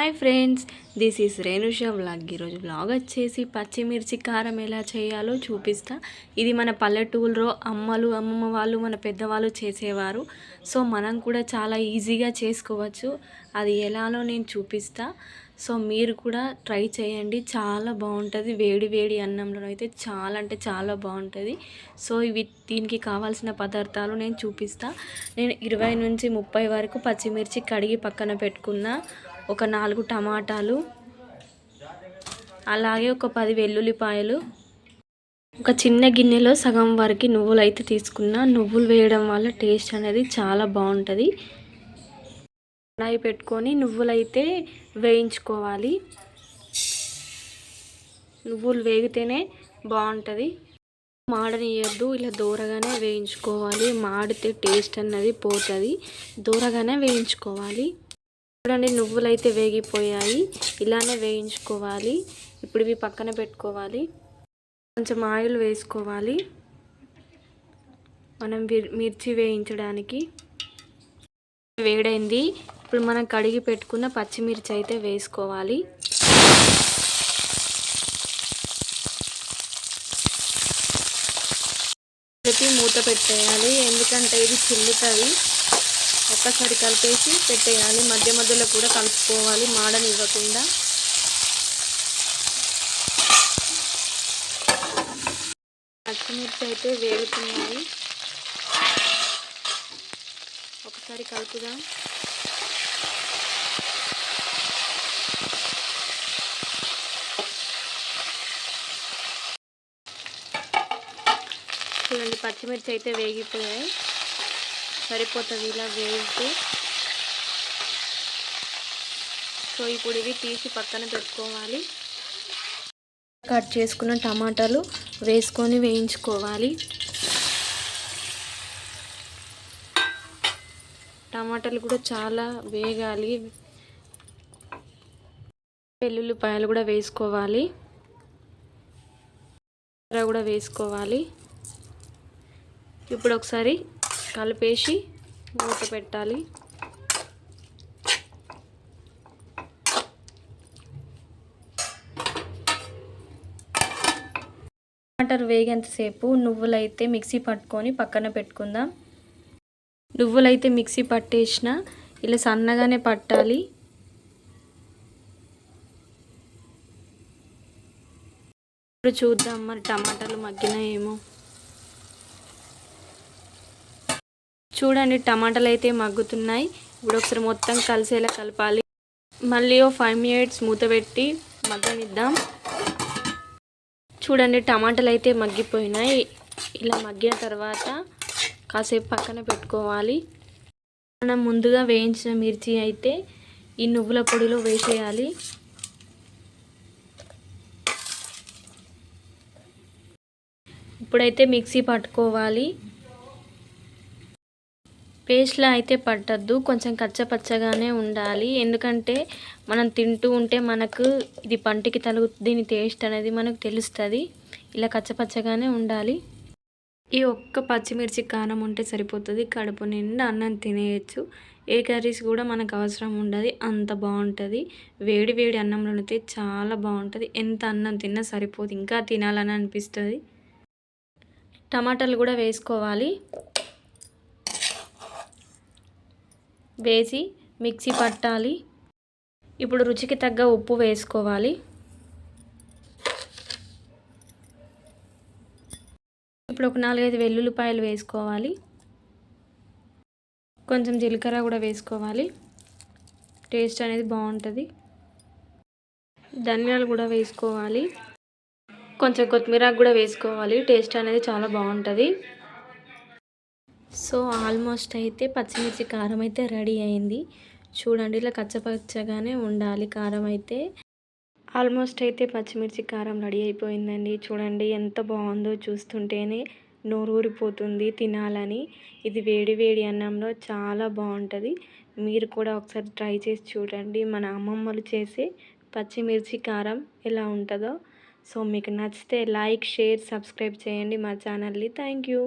Hi friends this is Renusha vlog. ఈరోజు vlog వచ్చేసి పచ్చిమిర్చి కారం ఎలా చేయాలో చూపిస్తా. ఇది మన పల్లెటూరులో అమ్మలు అమ్మమ్మ వాళ్ళు మన పెద్దవాళ్ళు చేసేవారు. సో మనం కూడా చాలా ఈజీగా చేసుకోవచ్చు. అది ఎలానో నేను చూపిస్తా. సో మీరు కూడా ట్రై చేయండి. చాలా బాగుంటుంది. వేడి వేడి అన్నంలో అయితే చాలా అంటే చాలా బాగుంటుంది. సో ఇవి దీనికి కావాల్సిన పదార్థాలు నేను చూపిస్తా. నేను ఇరవై నుంచి ముప్పై వరకు పచ్చిమిర్చి కడిగి పక్కన పెట్టుకున్నా. ఒక నాలుగు టమాటాలు అలాగే ఒక పది వెల్లుల్లిపాయలు. ఒక చిన్న గిన్నెలో సగం వరకు నువ్వులు అయితే తీసుకున్నా. నువ్వులు వేయడం వల్ల టేస్ట్ అనేది చాలా బాగుంటుంది. కడాయి పెట్టుకొని నువ్వులు అయితే వేయించుకోవాలి. నువ్వులు వేగితేనే బాగుంటుంది. మాడనియద్దు ఇలా దూరగానే వేయించుకోవాలి. మాడితే టేస్ట్ అన్నది పోతుంది. దూరగానే వేయించుకోవాలి. చూడండి నువ్వులు అయితే వేగిపోయాయి. ఇలానే వేయించుకోవాలి. ఇప్పుడు ఇవి పక్కన పెట్టుకోవాలి. కొంచెం ఆయిల్ వేసుకోవాలి. మనం మిర్చి వేయించడానికి వేడైంది. ఇప్పుడు మనం కడిగి పెట్టుకున్న పచ్చిమిర్చి అయితే వేసుకోవాలి. మూత పెట్టేయాలి. ఎందుకంటే ఇది చిల్లుతుంది ఒక్కసారి కలిపేసి పెట్టేయాలి. మధ్య మధ్యలో కూడా కలుపుకోవాలి. మాడనివ్వకుండా. పచ్చిమిర్చి అయితే వేగుతున్నాయి. ఒకసారి కలుపుదాం. చూడండి పచ్చిమిర్చి అయితే వేగిపోయాయి. సరిపోతుంది. ఇలా వేసి సో ఇప్పుడు ఇవి తీసి పక్కన పెట్టుకోవాలి. కట్ చేసుకున్న టమాటాలు వేసుకొని వేయించుకోవాలి. టమాటాలు కూడా చాలా వేగాలి. వెల్లుల్లిపాయలు కూడా వేసుకోవాలి. కూడా వేసుకోవాలి. ఇప్పుడు ఒకసారి కలిపేసి మూత పెట్టాలి. టమాటర్ వేగేంతసేపు నువ్వులైతే మిక్సీ పట్టుకొని పక్కన పెట్టుకుందాం. నువ్వులైతే మిక్సీ పట్టేసిన ఇలా సన్నగానే పట్టాలి. ఇప్పుడు చూద్దాం మరి టమాటాలు మగ్గినాయేమో. చూడండి టమాటాలు అయితే మగ్గుతున్నాయి. ఇప్పుడు ఒకసారి మొత్తం కలిసేలా కలపాలి. మళ్ళీ ఓ ఫైవ్ మినిట్స్ మూత పెట్టి మగ్గనిద్దాం. చూడండి టమాటాలు అయితే మగ్గిపోయినాయి. ఇలా మగ్గిన తర్వాత కాసేపు పక్కన పెట్టుకోవాలి. మనం ముందుగా వేయించిన మిర్చి అయితే ఈ నువ్వుల పొడిలో వేసేయాలి. ఇప్పుడైతే మిక్సీ పట్టుకోవాలి. పేస్ట్లా అయితే పట్టద్దు. కొంచెం కచ్చపచ్చగానే ఉండాలి. ఎందుకంటే మనం తింటూ ఉంటే మనకు ఇది పంటికి తలుగు దీని టేస్ట్ అనేది మనకు తెలుస్తుంది. ఇలా కచ్చపచ్చగానే ఉండాలి. ఈ ఒక్క పచ్చిమిర్చి కారం ఉంటే సరిపోతుంది. కడుపు నిండా అన్నం తినేయచ్చు. ఏ కర్రీస్ కూడా మనకు అవసరం ఉండదు. అంత బాగుంటుంది. వేడి వేడి అన్నంలో అయితే చాలా బాగుంటుంది. ఎంత అన్నం తిన్నా సరిపోదు. ఇంకా తినాలని అనిపిస్తుంది. టమాటాలు కూడా వేసుకోవాలి. వేసి మిక్సీ పట్టాలి. ఇప్పుడు రుచికి తగ్గ ఉప్పు వేసుకోవాలి. ఇప్పుడు ఒక నాలుగైదు వెల్లుల్లిపాయలు వేసుకోవాలి. కొంచెం జీలకర్ర కూడా వేసుకోవాలి. టేస్ట్ అనేది బాగుంటుంది. ధనియాలు కూడా వేసుకోవాలి. కొంచెం కొత్తిమీర కూడా వేసుకోవాలి. టేస్ట్ అనేది చాలా బాగుంటుంది. సో ఆల్మోస్ట్ అయితే పచ్చిమిర్చి కారం అయితే రెడీ అయింది. చూడండి ఇలా కచ్చపచ్చగానే ఉండాలి కారం అయితే. ఆల్మోస్ట్ అయితే పచ్చిమిర్చి కారం రెడీ అయిపోయిందండి. చూడండి ఎంత బాగుందో చూస్తుంటేనే నోరూరిపోతుంది తినాలని. ఇది వేడి వేడి అన్నంలో చాలా బాగుంటుంది. మీరు కూడా ఒకసారి ట్రై చేసి చూడండి. మన అమ్మమ్మలు చేసే పచ్చిమిర్చి కారం ఎలా ఉంటుందో. సో మీకు నచ్చితే లైక్ షేర్ సబ్స్క్రైబ్ చేయండి మా ఛానల్ని. Thank you.